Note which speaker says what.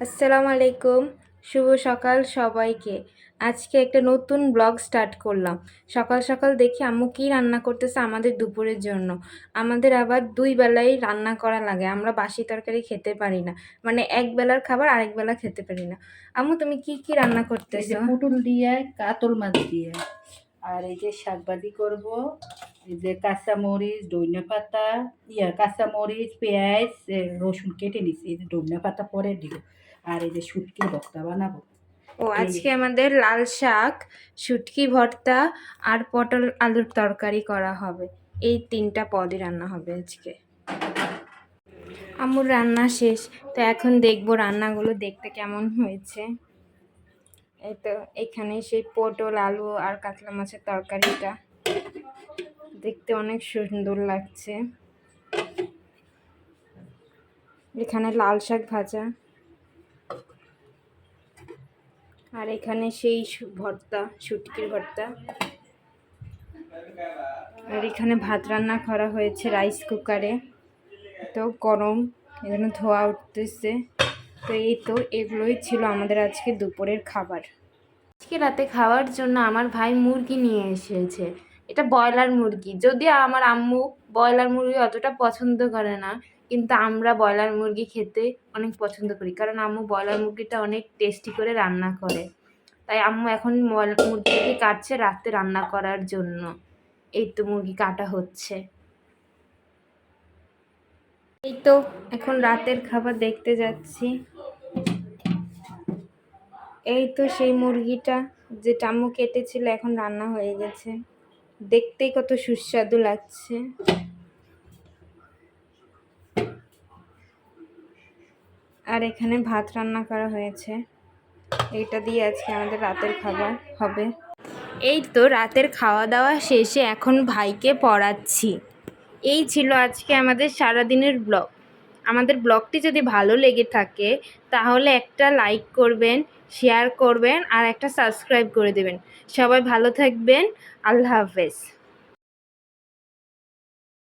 Speaker 1: আসসালামু আলাইকুম। শুভ সকাল সবাইকে। আজকে একটা নতুন ব্লগ স্টার্ট করলাম। সকাল সকাল দেখি আম্মু কী রান্না করতেছে আমাদের দুপুরের জন্য। আমাদের আবার দুই বেলাই রান্না করা লাগে। আমরা বাসি তরকারি খেতে পারি না। মানে এক বেলার খাবার আরেক বেলা খেতে পারি না। আম্মু তুমি কি কি রান্না করতেছো?
Speaker 2: পুটুল দিয়ে কাতল মাছ দিয়ে। আর এই যে শাকবাদি করব। এই যে কাঁচামরিচ ধনিয়া পাতা ইয়া কাঁচামরিচ পেঁয়াজ রসুন কেটে নিছি। এই যে ধনিয়া পাতা পরে দিব। আর এই যে শুটকির ভর্তা বানাবো।
Speaker 1: ও আজকে আমাদের লাল শাক শুটকি ভর্তা আর পটল আলুর তরকারি করা হবে। এই তিনটা পদই রান্না হবে আজকে। আম্মুর রান্না শেষ তো এখন দেখব রান্নাগুলো দেখতে কেমন হয়েছে। এই তো এখানে সেই পটল আলু আর কাতলা মাছের তরকারিটা। দেখতে অনেক সুন্দর লাগছে। এখানে লাল শাক ভাজা। আর এখানে সেই ভর্তা শুটকির ভর্তা। আর এখানে ভাত রান্না করা হয়েছে রাইস কুকারে। তো গরম এখানে ধোয়া উঠতেছে। তো এই তো এগুলোই ছিল আমাদের আজকে দুপুরের খাবার। আজকে রাতে খাওয়ার জন্য আমার ভাই মুরগি নিয়ে এসেছে। এটা ব্রয়লার মুরগি। যদি আমার আম্মু ব্রয়লার মুরগি অতটা পছন্দ করে না, কিন্তু আমরা ব্রয়লার মুরগি খেতে অনেক পছন্দ করি, কারণ আম্মু ব্রয়লার মুরগিটা অনেক টেস্টি করে রান্না করে। তাই আম্মু এখন মুরগিকে কাটছে রাতে রান্না করার জন্য। এই তো মুরগি কাটা হচ্ছে। এই তো এখন রাতের খাবার দেখতে যাচ্ছি। এই তো সেই মুরগিটা যেটা আম্মু কেটেছিল, এখন রান্না হয়ে গেছে। দেখতেই কত সুস্বাদু লাগছে। আর এখানে ভাত রান্না করা হয়েছে। এইটা দিয়ে আজকে আমাদের রাতের খাবার হবে। এই তো রাতের খাওয়া দাওয়া শেষে এখন ভাইকে পড়াচ্ছি। এই ছিল আজকে আমাদের সারাদিনের ব্লগ। আমাদের ব্লগটি যদি ভালো লেগে থাকে, তাহলে একটা লাইক করবেন শেয়ার করবেন, আর একটা সাবস্ক্রাইব করে দেবেন। সবাই ভালো থাকবেন। আল্লাহ হাফেজ।